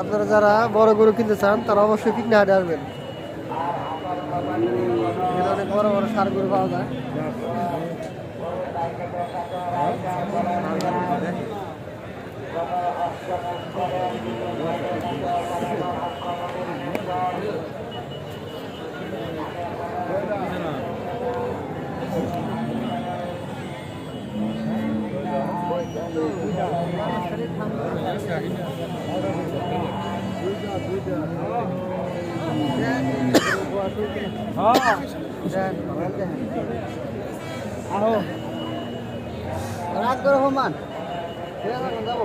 আপনারা যারা বড় গরু কিনতে চান, তারা অবশ্যই পিকনি হাটে আসবেন। অনেক বড় বড় সার গরু পাওয়া যায়। রাত করে হমান ঠিক আছে যাব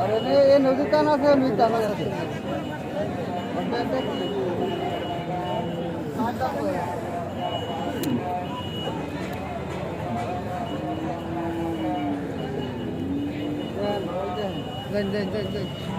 আর এনে এই নদীর টান আছে নদীর টান আছে দেন দেন দেন দেন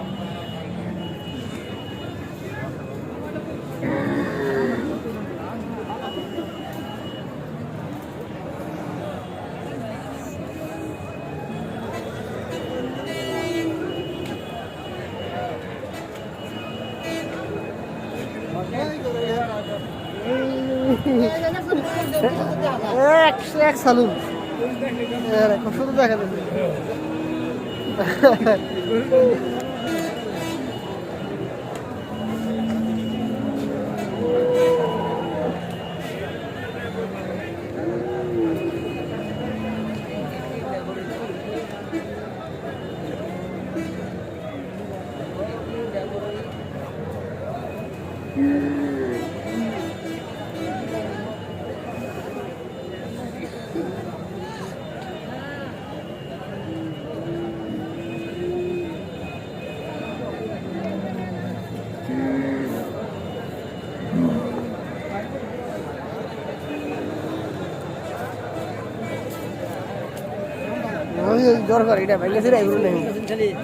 এক এক সালুন খুব সুন্দর দেখা যাচ্ছে দরকার এটা ভেঙেছে রে এগুলো নেই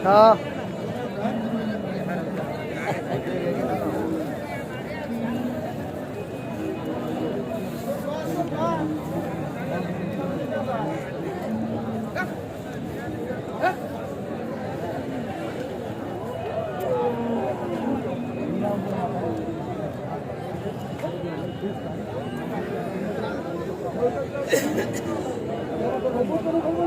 হ্যাঁ যায় ধরো